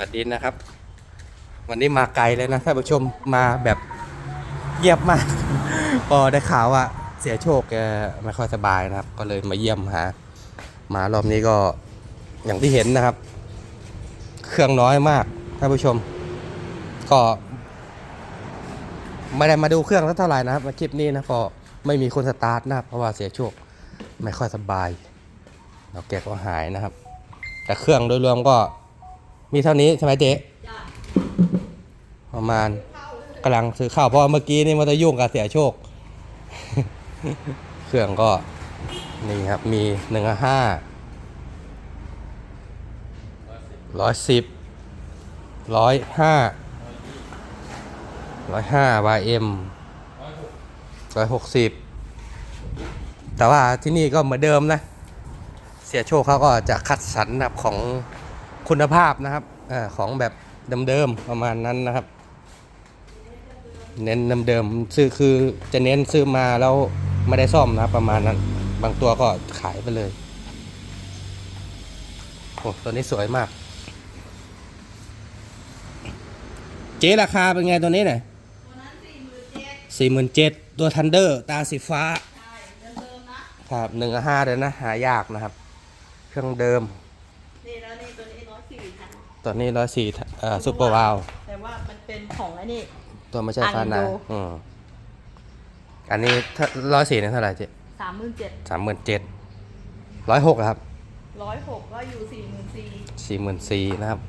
วัสดีนะครับ วันนี้มาไกลเลยนะท่านผู้ชมมาแบบเงียบมาก พอได้ข่าวว่าเสียโชคแกไม่ค่อยสบายนะครับ ก็เลยมาเยี่ยมหามารอบนี้ก็อย่างที่เห็นนะครับ เครื่องน้อยมากท่านผู้ชม ก็ไม่ได้มาดูเครื่องเท่าไหร่นะครับมาคลิปนี้นะก็ไม่มีคนสตาร์ทนะครับเพราะว่าเสียโชคไม่ค่อยสบายแล้วแกก็หายนะครับ แต่เครื่องโดยรวมก็ มีเท่านี้ใช่ไหมเจ๊ประมาณกำลังซื้อข้าวเพราะว่าเมื่อกี้นี่มันจะยุ่งกับเสียโชค เครื่องก็นี่ครับมีหนึ่งห้าร้อยสิบร้อยห้าร้อยห้าวายเอ็มร้อยหกสิบแต่ว่าที่นี่ก็เหมือนเดิมนะ เสียโชคเขาก็จะคัดสรรแบบของ คุณภาพนะครับเออของแบบเดิมๆประมาณนั้นนะครับ เน้นเดิมๆซื้อคือจะเน้นซื้อมาแล้วไม่ได้ซ่อมนะครับประมาณนั้น บางตัวก็ขายไปเลยโอ้ตัวนี้สวยมาก เจ๊ราคาเป็นไงตัวนี้เนี่ยตัวนั้นสี่หมื่นเจ็ดสี่หมื่นเจ็ดตัวทันเดอร์ตาสีฟ้าใช่เดิมๆนะครับหนึ่งห้าเลยนะ หายากนะครับ เครื่องเดิม นี่แล้วนี่ตัวนี้ร้อย สี่พันตัวนี้ร้อยสี่เอ่อซูเปอร์วาลแต่ว่ามันเป็นของไอ้นี่ ตัวไม่ใช่อันฟานาดู อืมอันนี้ร้อยสี่เนี่ยเท่าไหร่เจ๊สามหมื่นเจ็ดสามหมื่นเจ็ดร้อยหกครับร้อยหกก็อยู่สี่หมื่นสี่สี่หมื่นสี่นะครับ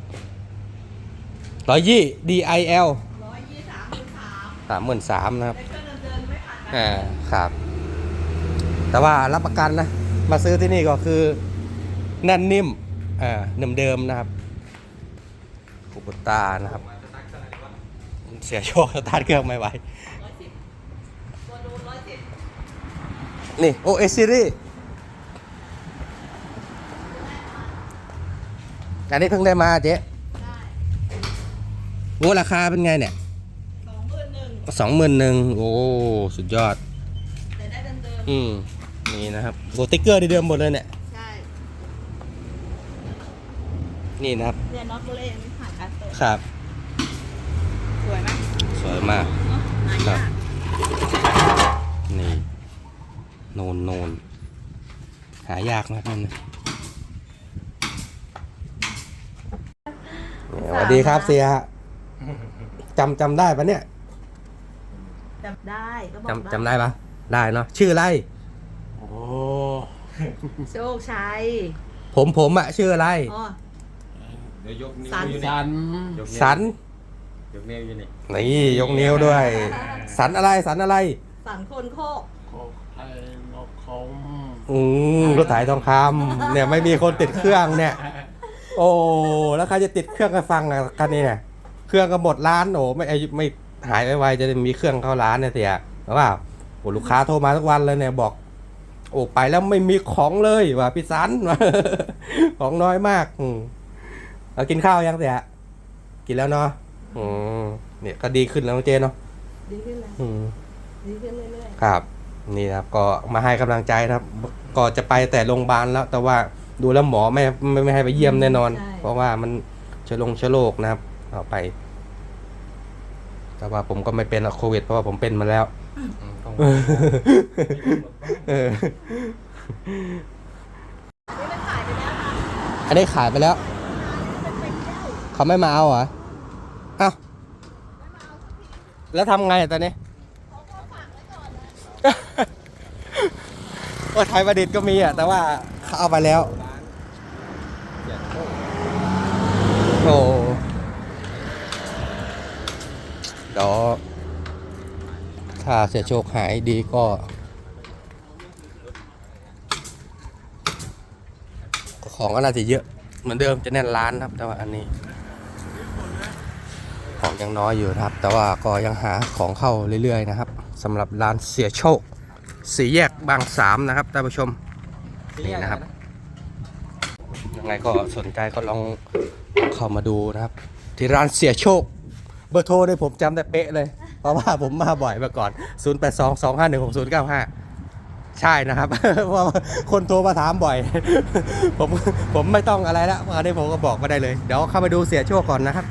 ร้อยยี่ DIL ร้อยยี่สามหมื่นสามสามหมื่นสามนะครับแต่เครื่องเดิมๆไม่ผ่านอ่าครับ แต่ว่ารับประกันนะ มาซื้อที่นี่ก็คือแน่นนิ่มอ่าเดิมๆนะครับ คูบุตานะครับเสียโชคสตาร์ทเครื่องไม่ไหวร้อยสิบตัวดูร้อยสิบนี่โอเอซีรีอันนี้เพิ่งได้มาเจ๊ได้โอ้ราคาเป็นไงเนี่ยสองหมื่นหนึ่งสองหมื่นหนึ่งโอ้ สุดยอดแต่ได้เดิมอืม นี่นะครับโบติ๊กเกอร์เดิมหมดเลยเนี่ย ๆใช่ นี่นะครับเนี่ยน็อตโบเล่ไม่ผ่านการเปิดครับ สวยไหมสวยมากเนาะหายากนี่โนนโนนหายากนะครับนี่สวัสดีครับเสียจำจำได้ปะเนี่ยจำได้ก็บอกจำจำได้ปะได้เนาะชื่ออะไร โอ้โชคชัยผมผมอะชื่ออะไร อ๋อ เดี๋ยวยกนิ้วสันอยู่สัน ยกนิ้วสันยกนิ้วอยู่นี่นี่ยกนิ้วด้วย สันอะไรสันอะไร สันคนโคกโคไทยนกคมอืมรถไถทองคำเนี่ยไม่มีคนติดเครื่องเนี่ย โอ้แล้วใครจะติดเครื่องกันฟังอะกันนี่เนี่ยเครื่องก็หมดร้านโอ้ไม่ไอ้ไม่หายไวๆจะได้มีเครื่องเข้าร้านเนี่ยเสียหรือว่าโอ้ลูกค้าโทรมาทุกวันเลยเนี่ยบอก โอ้ไปแล้วไม่มีของเลยว่ะพี่สัน ของน้อยมากอืม เอากินข้าวยังเสียกินแล้วเนาะอืมเนี่ยก็ดีขึ้นแล้วน้องเจเนาะดีขึ้นเลยอืมดีขึ้นเรื่อยครับ นี่นะครับ ก็มาให้กำลังใจนะครับ ก็จะไปแต่โรงพยาบาลแล้ว แต่ว่าดูแล้วหมอไม่ไม่ไม่ให้ไปเยี่ยมแน่นอน เพราะว่ามันเชื้อลงเชื้อโรคนะครับเอาไป แต่ว่าผมก็ไม่เป็นหรอกโควิด เพราะว่าผมเป็นมาแล้วต้องเออๆนี่มันขายไปแล้ว เขาไม่มาเอาเหรออ้าวแล้วทำไงตอนนี้เขาก็ฝากไว้ก่อนเลยว่าไทยประดิษฐ์ก็มีอะ แต่ว่าเขาเอาไปแล้วโอ้เดี๋ยวถ้าเสียโชคหายดีก็ของก็น่าจะเยอะ เหมือนเดิมจะแน่นร้านครับ แต่ว่าอันนี้ ของยังน้อยอยู่นะครับ แต่ว่าก็ยังหาของเข้าเรื่อยๆนะครับสำหรับร้านเสียโชค สี่แยกบางสามนะครับท่านผู้ชมนี่นะครับ ยังไงก็สนใจก็ลองเข้ามาดูนะครับ ที่ร้านเสียโชค เบอร์โทรเนี่ยผมจำได้เป๊ะเลย เพราะว่าผมมาบ่อยมาก่อน 0 8 2 2 5 1 6 0 9 5ใช่นะครับเพราะว่าคนโทรมาถามบ่อย ผมผมไม่ต้องอะไรแล้วอันนี้ผมก็บอกมาได้เลย เดี๋ยวเข้าไปดูเสียโชคก่อนนะครับ